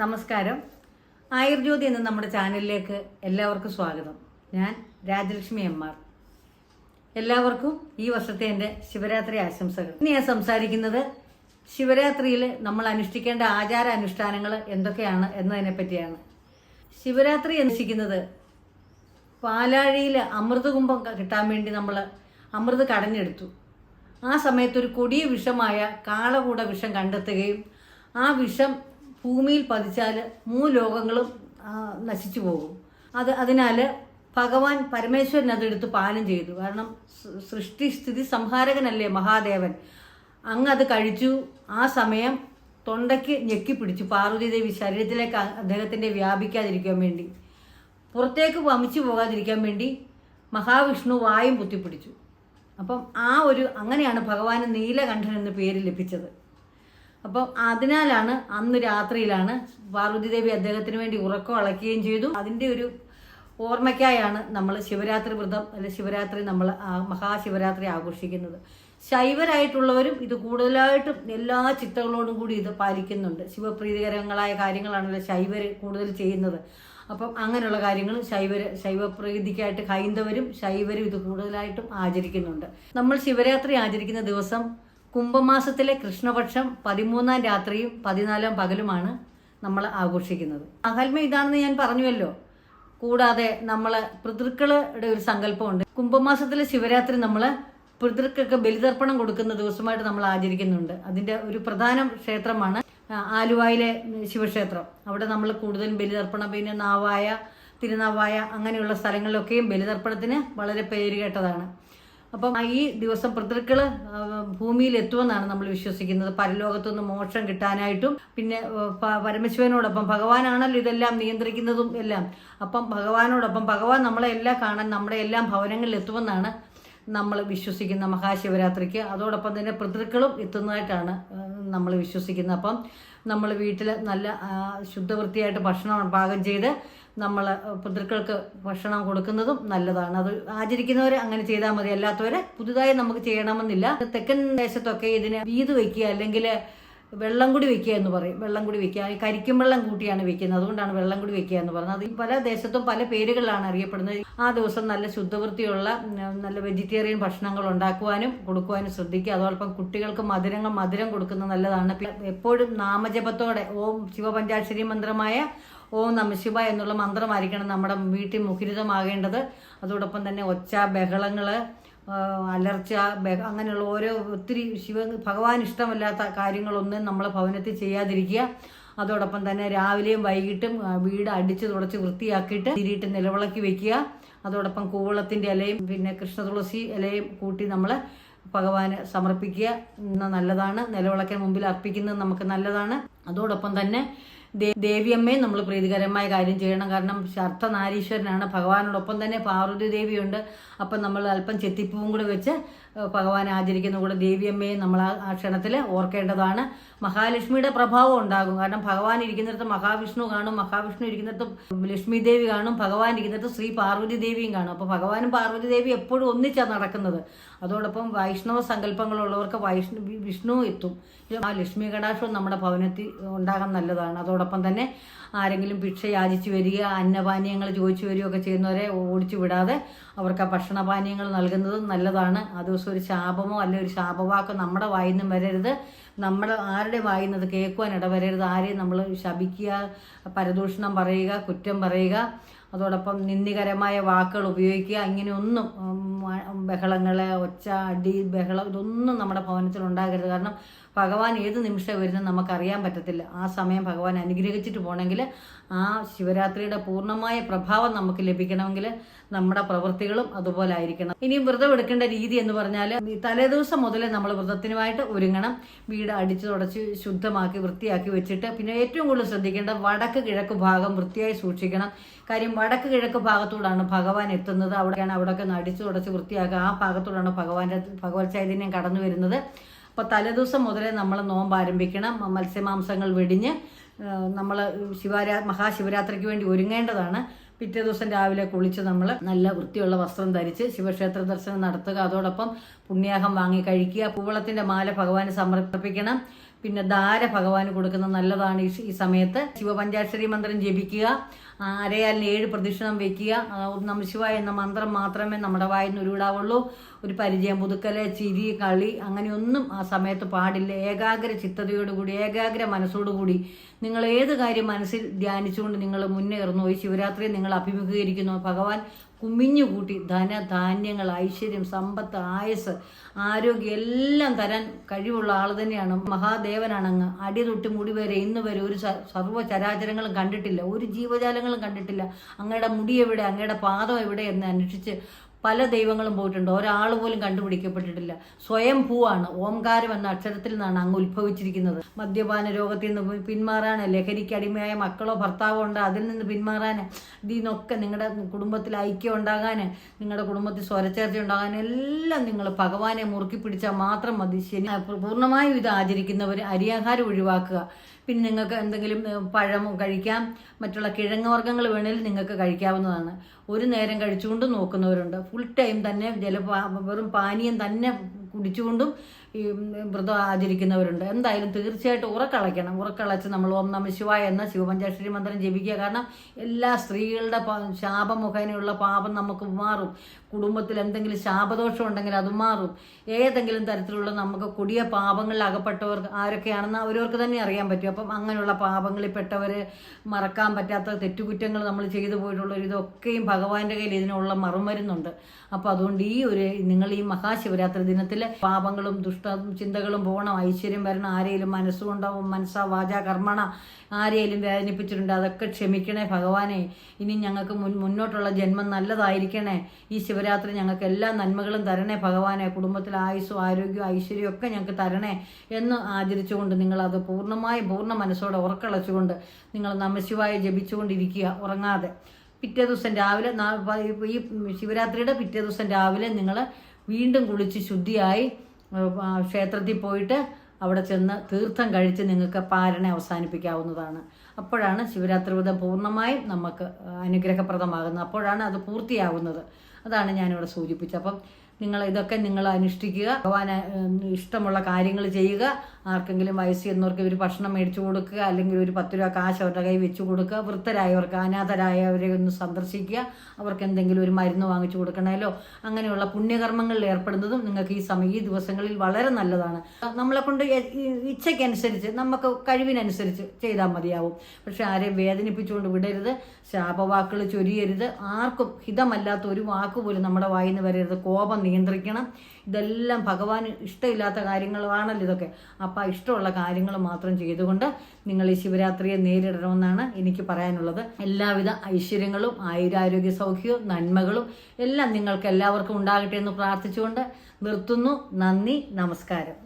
നമസ്കാരം. ആയുർജ്യോതി എന്ന നമ്മുടെ ചാനലിലേക്ക് എല്ലാവർക്കും സ്വാഗതം. ഞാൻ രാജലക്ഷ്മി എം ആർ. എല്ലാവർക്കും ഈ വർഷത്തെ എന്റെ ശിവരാത്രി ആശംസകൾ. ഇനി ഞാൻ സംസാരിക്കുന്നത് ശിവരാത്രിയിൽ നമ്മൾ അനുഷ്ഠിക്കേണ്ട ആചാര അനുഷ്ഠാനങ്ങൾ എന്തൊക്കെയാണ് എന്നതിനെ പറ്റിയാണ്. ശിവരാത്രി അനുഷ്ഠിക്കുന്നത് പാലാഴിയിൽ അമൃതകുംഭം കിട്ടാൻ വേണ്ടി നമ്മൾ അമൃത് കടഞ്ഞെടുത്തു. ആ സമയത്ത് ഒരു കൊടിയ വിഷമായ കാളകൂട വിഷം കണ്ടെത്തുകയും ആ വിഷം ഭൂമിയിൽ പതിച്ചാൽ മൂലോകങ്ങളും നശിച്ചു പോകും. അത് അതിനാൽ ഭഗവാൻ പരമേശ്വരൻ അതെടുത്ത് പാനം ചെയ്തു. കാരണം സൃഷ്ടി സ്ഥിതി സംഹാരകനല്ലേ മഹാദേവൻ? അങ്ങ് അത് കഴിച്ചു. ആ സമയം തൊണ്ടയ്ക്ക് ഞെക്കിപ്പിടിച്ചു പാർവതിദേവി ശരീരത്തിലേക്ക് അദ്ദേഹത്തിന്റെ വ്യാപിക്കാതിരിക്കാൻ വേണ്ടി. പുറത്തേക്ക് വമിച്ചു പോകാതിരിക്കാൻ വേണ്ടി മഹാവിഷ്ണു വായും കുത്തിപ്പിടിച്ചു. അപ്പം ആ ഒരു അങ്ങനെയാണ് ഭഗവാന് നീലകണ്ഠൻ എന്ന പേര് ലഭിച്ചത്. അപ്പം അതിനാലാണ് അന്ന് രാത്രിയിലാണ് പാർവതി ദേവി അദ്ദേഹത്തിന് വേണ്ടി ഉറക്കം അളക്കുകയും ചെയ്തു. അതിന്റെ ഒരു ഓർമ്മയ്ക്കായാണ് നമ്മൾ ശിവരാത്രി വ്രതം അല്ലെ ശിവരാത്രി നമ്മൾ മഹാശിവരാത്രി ആഘോഷിക്കുന്നത്. ശൈവരായിട്ടുള്ളവരും ഇത് കൂടുതലായിട്ടും എല്ലാ ചിത്തകളോടും കൂടി ഇത് പാലിക്കുന്നുണ്ട്. ശിവപ്രീതികരങ്ങളായ കാര്യങ്ങളാണല്ലോ ശൈവർ കൂടുതൽ ചെയ്യുന്നത്. അപ്പം അങ്ങനെയുള്ള കാര്യങ്ങൾ ശൈവർ ശൈവപ്രീതിക്കായിട്ട് ഹൈന്ദവരും ശൈവരും ഇത് കൂടുതലായിട്ടും ആചരിക്കുന്നുണ്ട്. നമ്മൾ ശിവരാത്രി ആചരിക്കുന്ന ദിവസം കുംഭമാസത്തിലെ കൃഷ്ണപക്ഷം പതിമൂന്നാം രാത്രിയും പതിനാലാം പകലുമാണ് നമ്മൾ ആഘോഷിക്കുന്നത്. അഹൽമ ഇതാണെന്ന് ഞാൻ പറഞ്ഞുവല്ലോ. കൂടാതെ നമ്മൾ പിതൃക്കളുടെ ഒരു സങ്കല്പമുണ്ട്. കുംഭമാസത്തിലെ ശിവരാത്രി നമ്മൾ പിതൃക്കൾക്ക് ബലിതർപ്പണം കൊടുക്കുന്ന ദിവസമായിട്ട് നമ്മൾ ആചരിക്കുന്നുണ്ട്. അതിന്റെ ഒരു പ്രധാന ക്ഷേത്രമാണ് ആലുവായിലെ ശിവക്ഷേത്രം. അവിടെ നമ്മൾ കൂടുതലും ബലിതർപ്പണം പിന്നെ നാവായ തിരുനാവായ അങ്ങനെയുള്ള സ്ഥലങ്ങളിലൊക്കെയും ബലിതർപ്പണത്തിന് വളരെ പേര് കേട്ടതാണ് അപ്പം ഈ ദിവസം പിതൃക്കൾ ഭൂമിയിൽ എത്തുമെന്നാണ് നമ്മൾ വിശ്വസിക്കുന്നത്. പരലോകത്തുനിന്ന് മോക്ഷം കിട്ടാനായിട്ടും പിന്നെ പരമശിവനോടൊപ്പം ഭഗവാനാണല്ലോ ഇതെല്ലാം നിയന്ത്രിക്കുന്നതും എല്ലാം. അപ്പം ഭഗവാനോടൊപ്പം ഭഗവാൻ നമ്മളെ എല്ലാം കാണാൻ നമ്മുടെ എല്ലാം ഭവനങ്ങളിൽ എത്തുമെന്നാണ് നമ്മൾ വിശ്വസിക്കുന്ന മഹാശിവരാത്രിക്ക്. അതോടൊപ്പം തന്നെ പിതൃക്കളും എത്തുന്നതായിട്ടാണ് നമ്മൾ വിശ്വസിക്കുന്നത്. അപ്പം നമ്മൾ വീട്ടിൽ നല്ല ശുദ്ധവൃത്തിയായിട്ട് ഭക്ഷണം പാകം ചെയ്ത് നമ്മൾ പിതൃക്കൾക്ക് ഭക്ഷണം കൊടുക്കുന്നതും നല്ലതാണ്. അത് ആചരിക്കുന്നവർ അങ്ങനെ ചെയ്താൽ മതി. അല്ലാത്തവരെ പുതുതായി നമുക്ക് ചെയ്യണമെന്നില്ല. തെക്കൻ ദേശത്തൊക്കെ ഇതിന് വീത് വയ്ക്കുക അല്ലെങ്കിൽ വെള്ളം കൂടി വെക്കുക എന്ന് പറയും. വെള്ളം കൂടി വെക്കുക. കരിക്കും വെള്ളം കൂട്ടിയാണ് വെക്കുന്നത്. അതുകൊണ്ടാണ് വെള്ളം കൂടി വെക്കുക എന്ന് പറയുന്നത്. പല ദേശത്തും പല പേരുകളിലാണ് അറിയപ്പെടുന്നത്. ആ ദിവസം നല്ല ശുദ്ധവൃത്തിയുള്ള നല്ല വെജിറ്റേറിയൻ ഭക്ഷണങ്ങൾ ഉണ്ടാക്കുവാനും കൊടുക്കുവാനും ശ്രദ്ധിക്കുക. അതോടൊപ്പം കുട്ടികൾക്ക് മധുരങ്ങൾ മധുരം കൊടുക്കുന്നത് നല്ലതാണ്. എപ്പോഴും നാമജപത്തോടെ ഓം ശിവപഞ്ചാക്ഷരി മന്ത്രമായ ഓം നമശിവ എന്നുള്ള മന്ത്രമായിരിക്കണം നമ്മുടെ വീട്ടിൽ മുഖരിതമാകേണ്ടത്. അതോടൊപ്പം തന്നെ ഒച്ച ബഹളങ്ങൾ അലർച്ച അങ്ങനെയുള്ള ഓരോ ഒത്തിരി ശിവ ഭഗവാൻ ഇഷ്ടമല്ലാത്ത കാര്യങ്ങളൊന്നും നമ്മൾ ഭവനത്തിൽ ചെയ്യാതിരിക്കുക. അതോടൊപ്പം തന്നെ രാവിലെയും വൈകിട്ടും വീട് അടിച്ച് തുടച്ച് വൃത്തിയാക്കിയിട്ട് തിരിയിട്ട് നിലവിളക്കി വെക്കുക. അതോടൊപ്പം കൂവളത്തിന്റെ ഇലയും പിന്നെ കൃഷ്ണ തുളസി ഇലയും കൂട്ടി നമ്മൾ ഭഗവാന് സമർപ്പിക്കുക. നല്ലതാണ്. നിലവിളക്കിന് മുമ്പിൽ അർപ്പിക്കുന്നത് നമുക്ക് നല്ലതാണ്. അതോടൊപ്പം തന്നെ ദേവിയമ്മയും നമ്മൾ പ്രീതികരമായ കാര്യം ചെയ്യണം. കാരണം ശർത്തനാരീശ്വരനാണ് ഭഗവാനോടൊപ്പം തന്നെ പാർവതി ദേവിയുണ്ട്. അപ്പം നമ്മൾ അല്പം ചെത്തിപ്പൂവും കൂടെ വെച്ച് ഭഗവാനെ ആചരിക്കുന്ന കൂടെ ദേവിയമ്മയും നമ്മൾ ആ- ക്ഷണത്തിൽ ഓർക്കേണ്ടതാണ്. മഹാലക്ഷ്മിയുടെ പ്രഭാവം ഉണ്ടാകും. കാരണം ഭഗവാൻ ഇരിക്കുന്നിടത്ത് മഹാവിഷ്ണു കാണും. മഹാവിഷ്ണു ഇരിക്കുന്നിടത്ത് ലക്ഷ്മി ദേവി കാണും. ഭഗവാൻ ഇരിക്കുന്നിടത്ത് ശ്രീ പാർവതി ദേവിയും കാണും. അപ്പോൾ ഭഗവാനും പാർവതി ദേവി എപ്പോഴും ഒന്നിച്ചാണ് നടക്കുന്നത്. അതോടൊപ്പം വൈഷ്ണവ സങ്കല്പങ്ങളുള്ളവർക്ക് വൈഷ്ണു വിഷ്ണു എത്തും. ആ ലക്ഷ്മി കടാക്ഷവും നമ്മുടെ ഭവനത്തിൽ ഉണ്ടാകാൻ നല്ലതാണ്. അതോടൊപ്പം തന്നെ ആരെങ്കിലും ഭിക്ഷ യാചിച്ചു വരിക അന്നപാനീയങ്ങൾ ചോദിച്ചു വരികയൊക്കെ ചെയ്യുന്നവരെ ഓടിച്ചു വിടാതെ അവർക്ക് ആ ഭക്ഷണപാനീയങ്ങൾ നൽകുന്നതും നല്ലതാണ്. ആ ദിവസം ഒരു ശാപമോ അല്ലെങ്കിൽ ഒരു ശാപവാക്കോ നമ്മുടെ വായിൽ നിന്നും വരരുത്. നമ്മൾ ആരുടെ വായിൽ നിന്ന് കേൾക്കുവാൻ ഇടവരരുത്. ആരെയും നമ്മൾ ശപിക്കുക പരദൂഷണം പറയുക കുറ്റം പറയുക. അതോടൊപ്പം നിന്ദികരമായ വാക്കുകൾ ഉപയോഗിക്കുക. ഇങ്ങനെയൊന്നും ഉം, ബഹളങ്ങൾ ഒച്ച അടി ബഹളം ഇതൊന്നും നമ്മുടെ ഭവനത്തിൽ ഉണ്ടാകരുത്. കാരണം ഭഗവാൻ ഏത് നിമിഷം വരുന്നത് നമുക്കറിയാൻ പറ്റത്തില്ല. ആ സമയം ഭഗവാൻ അനുഗ്രഹിച്ചിട്ട് പോകണമെങ്കിൽ ആ ശിവരാത്രിയുടെ പൂർണമായ പ്രഭാവം നമുക്ക് ലഭിക്കണമെങ്കിൽ നമ്മുടെ പ്രവൃത്തികളും അതുപോലെ ആയിരിക്കണം. ഇനിയും വ്രതം എടുക്കേണ്ട രീതി എന്ന് പറഞ്ഞാൽ തലേദിവസം മുതൽ നമ്മൾ വ്രതത്തിനുമായിട്ട് ഒരുങ്ങണം. വീട് അടിച്ചു തുടച്ച് ശുദ്ധമാക്കി വൃത്തിയാക്കി വെച്ചിട്ട് പിന്നെ ഏറ്റവും കൂടുതൽ ശ്രദ്ധിക്കേണ്ട വടക്ക് കിഴക്ക് ഭാഗം വൃത്തിയായി സൂക്ഷിക്കണം. കാര്യം വടക്ക് കിഴക്ക് ഭാഗത്തോടാണ് ഭഗവാൻ എത്തുന്നത്. അവിടെയാണ് അവിടെയൊക്കെ അടിച്ചു തുടച്ച് വൃത്തിയാക്കുക. ആ ഭാഗത്തോടാണ് ഭഗവാന്റെ ഭഗവത് ചൈതന്യം കടന്നു വരുന്നത്. അപ്പോൾ തലേദിവസം മുതലേ നമ്മൾ നോമ്പ് ആരംഭിക്കണം. മത്സ്യമാംസങ്ങൾ വെടിഞ്ഞ് നമ്മൾ ശിവരാ മഹാശിവരാത്രിക്ക് വേണ്ടി ഒരുങ്ങേണ്ടതാണ്. പിറ്റേ ദിവസം രാവിലെ കുളിച്ച് നമ്മൾ നല്ല വൃത്തിയുള്ള വസ്ത്രം ധരിച്ച് ശിവക്ഷേത്ര ദർശനം നടത്തുക. അതോടൊപ്പം പുണ്യാഹം വാങ്ങി കഴിക്കുക. പൂവളത്തിന്റെ മാല ഭഗവാന് സമർപ്പിക്കണം. പിന്നെ ധാര ഭഗവാന് കൊടുക്കുന്നത് നല്ലതാണ്. ഈ സമയത്ത് ശിവപഞ്ചാക്ഷരി മന്ത്രം ജപിക്കുക അരയാലിന് ഏഴ് പ്രദക്ഷിണം വെക്കുക ആ, ഓം നമ ശിവ എന്ന മന്ത്രം മാത്രമേ നമ്മുടെ വായിൽ നിന്ന് ഉരുവിടാവുള്ളൂ. ഒരു പരിചയം പുതുക്കൽ ചിരി കളി അങ്ങനെയൊന്നും ആ സമയത്ത് പാടില്ല. ഏകാഗ്ര ചിത്തതയോടുകൂടി ഏകാഗ്ര മനസ്സോടുകൂടി നിങ്ങൾ ഏത് കാര്യം മനസ്സിൽ ധ്യാനിച്ചുകൊണ്ട് നിങ്ങൾ മുന്നേറുന്നു. ഈ ശിവരാത്രി നിങ്ങൾ അഭിമുഖീകരിക്കുന്നു. ഭഗവാൻ കുമിഞ്ഞു കൂട്ടി ധന ധാന്യങ്ങൾ ഐശ്വര്യം സമ്പത്ത് ആയസ് ആരോഗ്യം എല്ലാം തരാൻ കഴിവുള്ള ആൾ തന്നെയാണ്. മഹാദേവനാണങ്ങ്. അടി തൊട്ട് മുടി വരെ ഇന്ന് വരെ ഒരു സർവ ചരാചരങ്ങളും കണ്ടിട്ടില്ല. ഒരു ജീവജാലങ്ങളും കണ്ടിട്ടില്ല. അങ്ങയുടെ മുടി എവിടെ? അങ്ങയുടെ പാദം എവിടെ? എന്ന് അന്വേഷിച്ച് പല ദൈവങ്ങളും പോയിട്ടുണ്ട്. ഒരാൾ പോലും കണ്ടുപിടിക്കപ്പെട്ടിട്ടില്ല. സ്വയം പൂവാണ്. ഓംകാരം എന്ന അക്ഷരത്തിൽ നിന്നാണ് അങ്ങ് ഉത്ഭവിച്ചിരിക്കുന്നത്. മദ്യപാന രോഗത്തിൽ നിന്ന് പിന്മാറാൻ ലഹരിക്ക് അടിമയായ മക്കളോ ഭർത്താവോ ഉണ്ട് അതിൽ നിന്ന് പിന്മാറാൻ ഇതിൽ നിന്നൊക്കെ നിങ്ങളുടെ കുടുംബത്തിൽ ഐക്യം ഉണ്ടാകാൻ നിങ്ങളുടെ കുടുംബത്തിൽ സ്വരച്ചേർച്ച ഉണ്ടാകാൻ എല്ലാം നിങ്ങൾ ഭഗവാനെ മുറുക്കി പിടിച്ചാൽ മാത്രം മതി. ശനി പൂർണമായും ഇത് ആചരിക്കുന്നവർ അരിയാഹാരം ഒഴിവാക്കുക. പിന്നെ നിങ്ങൾക്ക് എന്തെങ്കിലും പഴം കഴിക്കാം മറ്റുള്ള കിഴങ്ങ് വർഗങ്ങൾ വേണമെങ്കിൽ നിങ്ങൾക്ക് കഴിക്കാവുന്നതാണ്. ഒരു നേരം കഴിച്ചുകൊണ്ട് നോക്കുന്നവരുണ്ട്. ഫുൾ ടൈം തന്നെ ജലപാ വെറും പാനീയം തന്നെ കുടിച്ചുകൊണ്ടും ഈ വ്രതം ആചരിക്കുന്നവരുണ്ട്. എന്തായാലും തീർച്ചയായിട്ടും ഉറക്കളയ്ക്കണം. ഉറക്കളച്ച് നമ്മൾ ഓം നമ ശിവായ എന്ന ശിവപഞ്ചാക്ഷരി മന്ത്രം ജപിക്കുക. കാരണം എല്ലാ സ്ത്രീകളുടെ ശാപമുഖേനയുള്ള പാപം നമുക്ക് മാറും. കുടുംബത്തിൽ എന്തെങ്കിലും ശാപദോഷം ഉണ്ടെങ്കിൽ അത് മാറും. ഏതെങ്കിലും തരത്തിലുള്ള നമുക്ക് കൊടിയ പാപങ്ങളിൽ അകപ്പെട്ടവർക്ക് ആരൊക്കെയാണെന്ന് അവരവർക്ക് തന്നെ അറിയാൻ പറ്റും. അപ്പം അങ്ങനെയുള്ള പാപങ്ങളിൽ പെട്ടവർ മറക്കാൻ പറ്റാത്ത തെറ്റുകുറ്റങ്ങൾ നമ്മൾ ചെയ്തു പോയിട്ടുള്ള ഇതൊക്കെയും ഭഗവാന്റെ കയ്യിൽ ഇതിനുള്ള മറുമരുന്നുണ്ട്. അപ്പോൾ അതുകൊണ്ട് ഈ ഒരു നിങ്ങൾ ഈ മഹാശിവരാത്രി ദിനത്തിൽ പാപങ്ങളും ദുഷ്ട ചിന്തകളും പോകണം. ഐശ്വര്യം വരണം. ആരെയും മനസ്സുകൊണ്ടാവും മനസ്സാ വാച കർമ്മണ ആരെയും വേദനിപ്പിച്ചിട്ടുണ്ട്. അതൊക്കെ ക്ഷമിക്കണേ ഭഗവാനെ. ഇനി ഞങ്ങൾക്ക് മുൻ മുന്നോട്ടുള്ള ജന്മം നല്ലതായിരിക്കണേ. ഈ ശിവരാത്രി ഞങ്ങൾക്ക് എല്ലാ നന്മകളും തരണേ ഭഗവാനെ. കുടുംബത്തിൽ ആയുസ്സും ആരോഗ്യവും ഐശ്വര്യവും ഒക്കെ ഞങ്ങൾക്ക് തരണേ എന്ന് ആചരിച്ചുകൊണ്ട് നിങ്ങളത് പൂർണമായും പൂർണ മനസ്സോടെ ഉറക്കളച്ചുകൊണ്ട് നിങ്ങൾ നമശിവായി ജപിച്ചുകൊണ്ടിരിക്കുക. ഉറങ്ങാതെ. പിറ്റേ ദിവസം രാവിലെ ഈ ശിവരാത്രിയുടെ പിറ്റേ ദിവസം രാവിലെ നിങ്ങൾ വീണ്ടും കുളിച്ച് ശുദ്ധിയായി ക്ഷേത്രത്തിൽ പോയിട്ട് അവിടെ ചെന്ന് തീർത്ഥം കഴിച്ച് നിങ്ങൾക്ക് പാരണ അവസാനിപ്പിക്കാവുന്നതാണ്. അപ്പോഴാണ് ശിവരാത്രി വ്രതം പൂർണമായും നമുക്ക് അനുഗ്രഹപ്രദമാകുന്നത്. അപ്പോഴാണ് അത് പൂർത്തിയാകുന്നത് അതാണ് ഞാനിവിടെ സൂചിപ്പിച്ചത്. അപ്പം നിങ്ങൾ ഇതൊക്കെ നിങ്ങൾ അനുഷ്ഠിക്കുക. ഭഗവാന് ഇഷ്ടമുള്ള കാര്യങ്ങൾ ചെയ്യുക. ആർക്കെങ്കിലും വയസ്സ് ചെന്നവർക്ക് ഒരു ഭക്ഷണം മേടിച്ചു കൊടുക്കുക. അല്ലെങ്കിൽ ഒരു പത്ത് രൂപ കാശ് അവരുടെ കൈ വെച്ചു കൊടുക്കുക. വൃത്തരായവർക്ക് അനാഥരായവരെ ഒന്ന് സന്ദർശിക്കുക. അവർക്ക് എന്തെങ്കിലും ഒരു മരുന്ന് വാങ്ങിച്ചു കൊടുക്കണമല്ലോ അങ്ങനെയുള്ള പുണ്യകർമ്മങ്ങളിൽ ഏർപ്പെടുന്നതും നിങ്ങൾക്ക് ഈ സമയം ഈ ദിവസങ്ങളിൽ വളരെ നല്ലതാണ്. നമ്മളെ കൊണ്ട് ഇച്ഛയ്ക്കനുസരിച്ച് നമുക്ക് കഴിവിനനുസരിച്ച് ചെയ്താൽ മതിയാവും. പക്ഷെ ആരെയും വേദനിപ്പിച്ചുകൊണ്ട് വിടരുത്. ശാപവാക്കുകൾ ചൊരിയരുത്. ആർക്കും ഹിതമല്ലാത്ത ഒരു വാക്ക് പോലും നമ്മുടെ വായിന്ന് വരരുത്. കോപം നിയന്ത്രിക്കണം. ഇതെല്ലാം ഭഗവാൻ ഇഷ്ടമില്ലാത്ത കാര്യങ്ങളാണല്ലോ ഇതൊക്കെ. അപ്പം ആ ഇഷ്ടമുള്ള കാര്യങ്ങൾ മാത്രം ചെയ്തുകൊണ്ട് നിങ്ങൾ ഈ ശിവരാത്രിയെ നേരിടണമെന്നാണ് എനിക്ക് പറയാനുള്ളത്. എല്ലാവിധ ഐശ്വര്യങ്ങളും ആയുരാരോഗ്യ സൗഖ്യവും നന്മകളും എല്ലാം നിങ്ങൾക്ക് എല്ലാവർക്കും ഉണ്ടാകട്ടെ എന്ന് പ്രാർത്ഥിച്ചുകൊണ്ട് നിർത്തുന്നു. നന്ദി നമസ്കാരം.